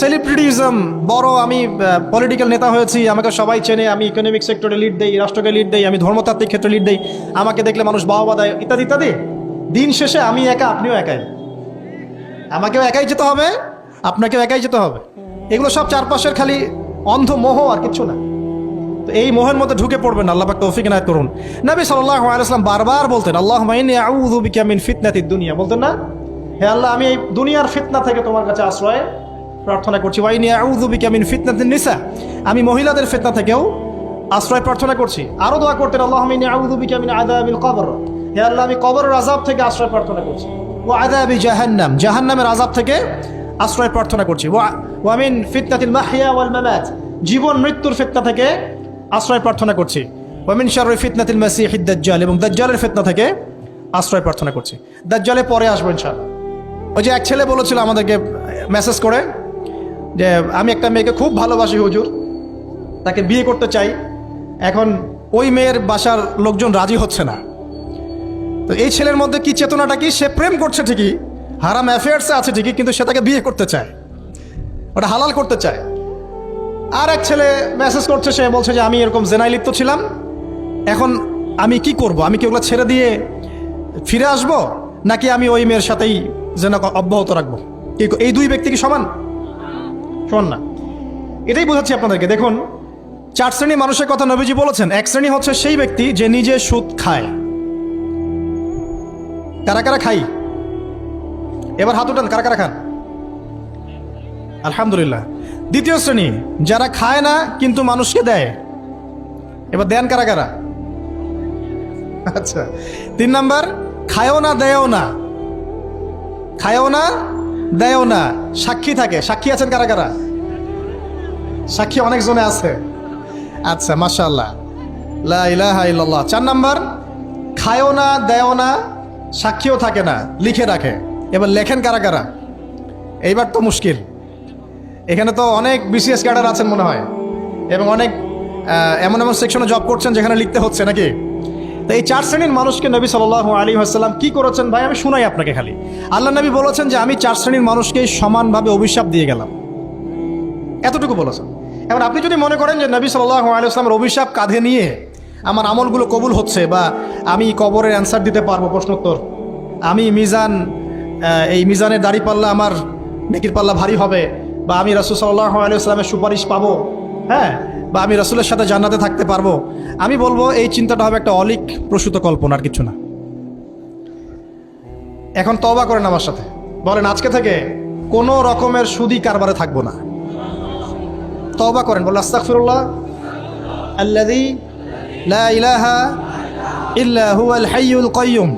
Celebritism, বড় আমি political নেতা হয়েছি, আমাকে সবাই চেনে, আমি ইকোনমিক সেক্টরে লিড দেই, রাষ্ট্রকে লিড দেই, আমি ধর্মতাত্ত্বিক ক্ষেত্রে লিড দেই, আমাকে দেখলে মানুষ বাবা দেয়, ইত্যাদি ইত্যাদি। দিন শেষে আমি একা, আপনিও একাই। আমাকেও একাই যেতে হবে, আপনাকেও একাই যেতে হবে। এগুলো সব চারপাশের খালি অন্ধ মোহ আর কিচ্ছু না। তো এই মোহের মধ্যে ঢুকে পড়বেন, আল্লাহ তৌফিক নায়ত করুন। নবী সাল্লাল্লাহু আলাইহি ওয়াসাল্লাম বারবার বলতেন আল্লাহ মাইনি ফিতনাতিদ দুনিয়া। বলতেন না, হে আল্লাহ, আমি এই দুনিয়ার ফিতনা থেকে তোমার কাছে আশ্রয়। প্রার্থনা করছি। ওয়াইনি আউযু বিকা মিন ফিতনাতিন নিসা। আমি মহিলাদের ফিতনা থেকেও আশ্রয় প্রার্থনা করছি। আরও দোয়া করতেন আল্লাহ মাইনি আউযু বিকা মিন আযাবিল কবর। হে আল্লাহ, আমি কবরের আযাব থেকে আশ্রয় প্রার্থনা করছি। ও আযাবি জাহান্নাম, জাহান্নামের আযাব থেকে আশ্রয় প্রার্থনা করছি। ওয়া ওয়ামিন ফিতনাতিল মাহইয়া ওয়াল মামাত, জীবন মৃত্যুর ফিতনা থেকে আশ্রয় প্রার্থনা করছি। ওয়ামিন শাররি ফিতনাতিল মাসিহিদ দাজ্জাল, এবং দাজ্জালের ফিতনা থেকে আশ্রয় প্রার্থনা করছি। দাজ্জালে পরে আসব ইনশাআল্লাহ। ওই যে এক ছেলে বলেছিল আমাদেরকে মেসেজ করে যে আমি একটা মেয়েকে খুব ভালোবাসি, হুজুর। তাকে বিয়ে করতে চাই। এখন ওই মেয়ের বাসার লোকজন রাজি হচ্ছে না। তো এই ছেলের মধ্যে কি চেতনাটা কি? সে প্রেম করছে ঠিকই, হারাম অ্যাফেয়ার্সে আছে ঠিকই, কিন্তু সে তাকে বিয়ে করতে চায়। ওটা হালাল করতে চায়। আর এক ছেলে মেসেজ করছে, সে বলছে যে, আমি এরকম জেনাই লিপ্ত ছিলাম। এখন আমি কি করব? আমি কি ওগুলো ছেড়ে দিয়ে ফিরে আসব? নাকি আমি ওই মেয়ের সাথেই যেন অব্যাহত রাখব? এই দুই ব্যক্তি কি সমান? সমান না। এটাই বোঝাচ্ছি আপনাদেরকে। দেখুন, চার শ্রেণি মানুষের কথা নবীজি বলেছেন, এক শ্রেণি হচ্ছে সেই ব্যক্তি যে নিজে সুদ খায়। কারা কারা খাই? এবার হাত উঠান, কারা কারা খান? আলহামদুলিল্লাহ। দ্বিতীয় শ্রেণি, যারা খায় না, কিন্তু মানুষকে দেয়। এবার দেন কারা কারা? আচ্ছা তিন নাম্বার, খায়ও না, দেয়ও না। খায়ও না, দেয়ও না। সাক্ষী থাকে। সাক্ষী আছেন কারা কারা? সাক্ষী অনেকজনে আছে। আচ্ছা মাশাল্লাহ লা ইলাহা চার নাম্বার, খায়ও না, দেয়ও না, সাক্ষীও থাকে না, লিখে রাখে। এবার লেখেন কারা কারা? এইবার তো মুশকিল। এখানে তো অনেক বিসিএস ক্যাডার আছেন মনে হয়। এবং অনেক এমন এমন সেকশনে জব করছেন যেখানে লিখতে হচ্ছে নাকি? তো এই চার শ্রেণির মানুষকে নবী সাল আলী আসসালাম কি করেছেন? ভাই, আমি শোনাই আপনাকে খালি। আল্লাহ নবী বলেছেন যে, আমি চার শ্রেণির মানুষকে সমানভাবে অভিশাপ দিয়ে গেলাম। এতটুকু বলেছেন। এবার আপনি যদি মনে করেন যে নবী সাল্লাহ আলাইসলামের অভিশাপ কাঁধে নিয়ে আমার আমলগুলো কবুল হচ্ছে বা আমি কবরের অ্যান্সার দিতে পারব প্রশ্নোত্তর, আমি মিজান এই মিজানের দাড়ি পাল্লা আমার নেকির পাল্লা ভারী হবে বা আমি রাসুল সাল্লাহ আলাইসলামের সুপারিশ পাবো হ্যাঁ বা আমি রাসুলের সাথে জান্নাতে থাকতে পারব, আমি বলব এই চিন্তাটা হবে একটা অলিক প্রসূত কল্পনা আর কিছু না। এখন তবা করেন আমার সাথে। বলেন, আজকে থেকে কোনো রকমের সুদি কারবারে থাকব না। তওবা করেন, বলে আস্তাগফিরুল্লাহ। আল্লাযী লা ইলাহা ইল্লা হুয়াল হাইয়ুল কাইয়ুম।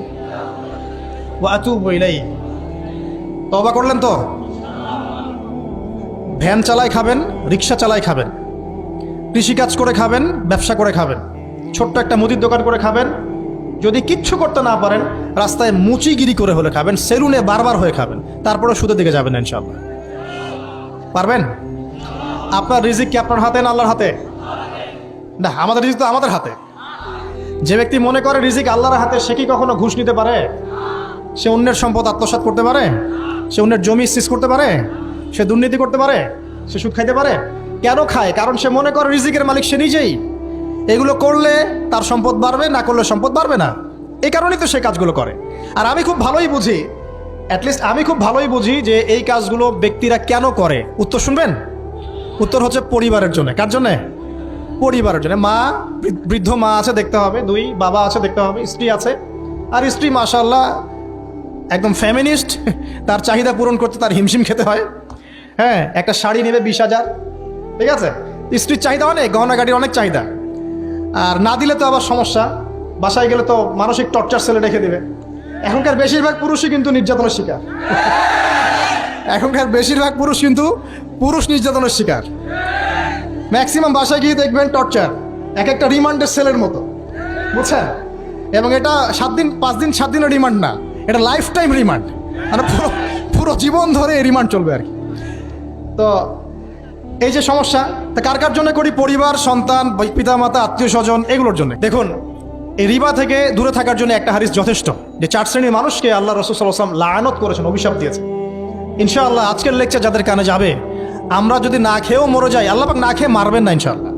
ওয়া আতুবু ইলাইহি। তওবা করলেন তো? ভ্যান চালায় খাবেন রিক্সা চালায় খাবেন, কৃষিকাজ করে খাবেন, ব্যবসা করে খাবেন, ছোট্ট একটা মুদির দোকান করে খাবেন, যদি কিচ্ছু করতে না পারেন, রাস্তায় মুচিগিরি করে হলে খাবেন, সেলুনে বারবার হয়ে খাবেন তারপরে সুদের দিকে যাবেন ইনশাল্লাহ পারবেন? আপনার রিজিক কি আপনার হাতে না আল্লাহর হাতে? না, আমাদের রিজিক তো আমাদের হাতে। যে ব্যক্তি মনে করে রিজিক আল্লাহর হাতে, সে কি কখনো ঘুষ নিতে পারে? সে অন্যের সম্পদ আত্মসাৎ করতে পারে? সে অন্যের জমি সিজ করতে পারে? সে দুর্নীতি করতে পারে? সে সুদ খাইতে পারে? কেন খায়? কারণ সে মনে করে রিজিকের মালিক সে নিজেই। এগুলো করলে তার সম্পদ বাড়বে, না করলে সম্পদ বাড়বে না। এই কারণেই তো সে কাজগুলো করে। আর আমি খুব ভালোই বুঝি অ্যাটলিস্ট আমি খুব ভালোই বুঝি যে এই কাজগুলো ব্যক্তিরা কেন করে। উত্তর শুনবেন? উত্তর হচ্ছে পরিবারের জন্য। কার জন্য? পরিবারের জন্য। মা বৃদ্ধ মা আছে, দেখতে হবে। দুই, বাবা আছে, দেখতে হবে। স্ত্রী আছে। আর স্ত্রী মাশাল্লাহ একদম ফ্যামিনিস্ট তার চাহিদা পূরণ করতে তার হিমশিম খেতে হয়। হ্যাঁ একটা শাড়ি নেবে বিশ হাজার। ঠিক আছে? স্ত্রীর চাহিদা অনেক গহনা গাড়ির অনেক চাহিদা। আর না দিলে তো আবার সমস্যা। বাসায় গেলে তো মানসিক টর্চার সেলে রেখে দেবে। এখনকার বেশিরভাগ পুরুষই কিন্তু নির্যাতনের শিকার। এখনকার বেশিরভাগ পুরুষ কিন্তু পুরুষ নির্যাতনের শিকার। ম্যাক্সিমাম বাসায় গিয়ে দেখবেন টর্চার এক একটা রিমান্ডের সেলের মতো। বুঝছেন? এবং এটা সাত দিন, পাঁচ দিন, সাত দিনের রিমান্ড না, এটা লাইফ টাইম রিমান্ড। মানে পুরো পুরো জীবন ধরে এই রিমান্ড চলবে আর কি। তো এই যে সমস্যা, তা কার কার জন্য করি? পরিবার, সন্তান পিতা মাতা আত্মীয় স্বজন, এগুলোর জন্য। দেখুন, এই রিবা থেকে দূরে থাকার জন্য একটা হারিস যথেষ্ট, যে চার শ্রেণির মানুষকে আল্লাহ রসুল সাল্লাম লায়নত করেছেন, অভিশাপ দিয়েছে ইনশাআল্লাহ আজকের লেকচার যাদের কানে যাবে আমরা যদি না খেয়েও মরে যাই, আল্লাহ পাক না খেয়ে মারবেন না ইনশাআল্লাহ।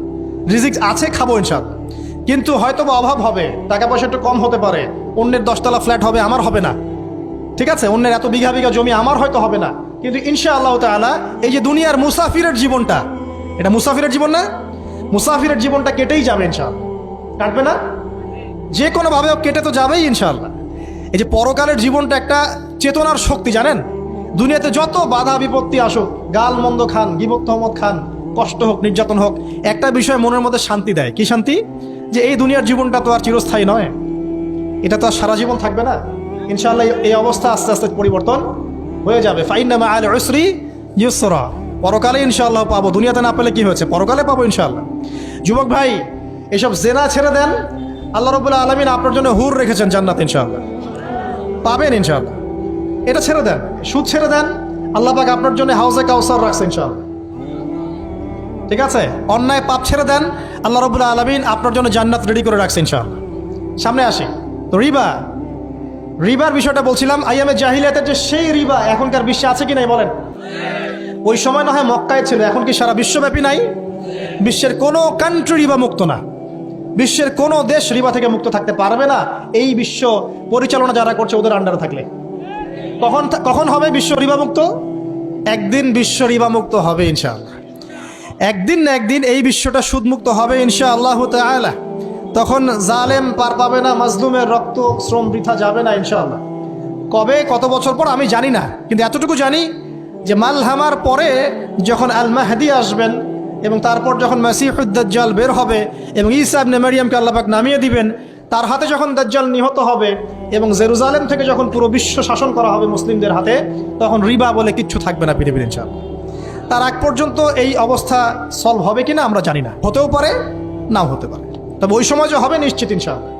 রিজিক আছে, খাব ইনশাআল্লাহ। কিন্তু হয়তো বা অভাব হবে, টাকা পয়সা একটু কম হতে পারে, অন্যের দশতলা ফ্ল্যাট হবে, আমার হবে না। ঠিক আছে? অন্যের এত বিঘা বিঘা জমি আমার হয়তো হবে না। কিন্তু ইনশা আল্লাহ তাআলা এই যে দুনিয়ার মুসাফিরের জীবনটা, এটা মুসাফিরের জীবন না? মুসাফিরের জীবনটা কেটেই যাবে ইনশাআল্লাহ। কাটবে না? যে কোনোভাবে কেটে তো যাবেই ইনশাআল্লাহ। এই যে পরকালের জীবনটা একটা চেতনার শক্তি, জানেন? দুনিয়াতে যত বাধা বিপত্তি আসুক, গাল মন্দ খান, গিবত তহমত খান, কষ্ট হোক, নির্যাতন হোক, একটা বিষয় মনের মধ্যে শান্তি দেয়। কি শান্তি? যে এই দুনিয়ার জীবনটা তো আর চিরস্থায়ী নয়। এটা তো আর সারা জীবন থাকবে না। ইনশাআল্লাহ এই অবস্থা আস্তে আস্তে পরিবর্তন হয়ে যাবে। ফাইন ফাইনামা আল উসরি ইউসরা। পরকালে ইনশাআল্লাহ পাবো। দুনিয়াতে না পেলে কি হয়েছে? পরকালে পাবো ইনশাআল্লাহ। যুবক ভাই, এসব জেনা ছেড়ে দেন। আল্লাহ রবুল্লাহ আলমিন আপনার জন্য হুর রেখেছেন জান্নাত ইনশাআল্লাহ। পাবেন ইনশাআল্লাহ। এটা ছেড়ে দেন, সুদ ছেড়ে দেন। আল্লাহ পাক আপনার জন্য হাউসে কাউসার রাখছে ইনশাআল্লাহ। ঠিক আছে? অন্যায় পাপ ছেড়ে দেন, আল্লাহ রবুল্লাহ আলমিন আপনার জন্য জান্নাত রেডি করে রাখছে ইনশাআল্লাহ। সামনে আসি। তো রিবা, রিবার বিষয়টা বলছিলাম আইএমএ জাহিলিয়াতের যে সেই রিবা এখনকার বিশ্বে আছে কি নাই বলেন? ওই সময় না হয় মক্কায় ছিল, এখন কি সারা বিশ্বব্যাপী নাই? বিশ্বের কোনো কান্ট্রি রিবা মুক্ত না। বিশ্বের কোনো দেশ রিবা থেকে মুক্ত থাকতে পারবে না। এই বিশ্ব পরিচালনা যারা করছে, ওদের আন্ডারে থাকলে। কখন কখন হবে বিশ্ব রিবা মুক্ত? একদিন বিশ্ব রিবা মুক্ত হবে ইনশাআল্লাহ। একদিন না একদিন এই বিশ্বটা সুদমুক্ত হবে ইনশা আল্লাহ তাআলা। তখন জালেম পার পাবে না, মাজলুমের রক্ত, শ্রম বৃথা যাবে না ইনশাআল্লাহ। কবে, কত বছর পর আমি জানি না, কিন্তু এতটুকু জানি যে মালহামার পরে যখন আল মাহদি আসবেন এবং তারপর যখন মাসিহুদ্দাজ্জাল বের হবে এবং ঈসা ইবনে মারিয়ামকে আল্লাপাক নামিয়ে দিবেন তার হাতে যখন দাজ্জাল নিহত হবে এবং জেরুজালেম থেকে যখন পুরো বিশ্ব শাসন করা হবে মুসলিমদের হাতে, তখন রিবা বলে কিচ্ছু থাকবে না পৃথিবীর ইনশাআল্লাহ। তার আগ পর্যন্ত এই অবস্থা সলভ হবে কিনা আমরা জানি না। হতেও পারে, নাও হতে পারে। তবে ওই সময় যে হবে নিশ্চিত ইনশাআল্লাহ।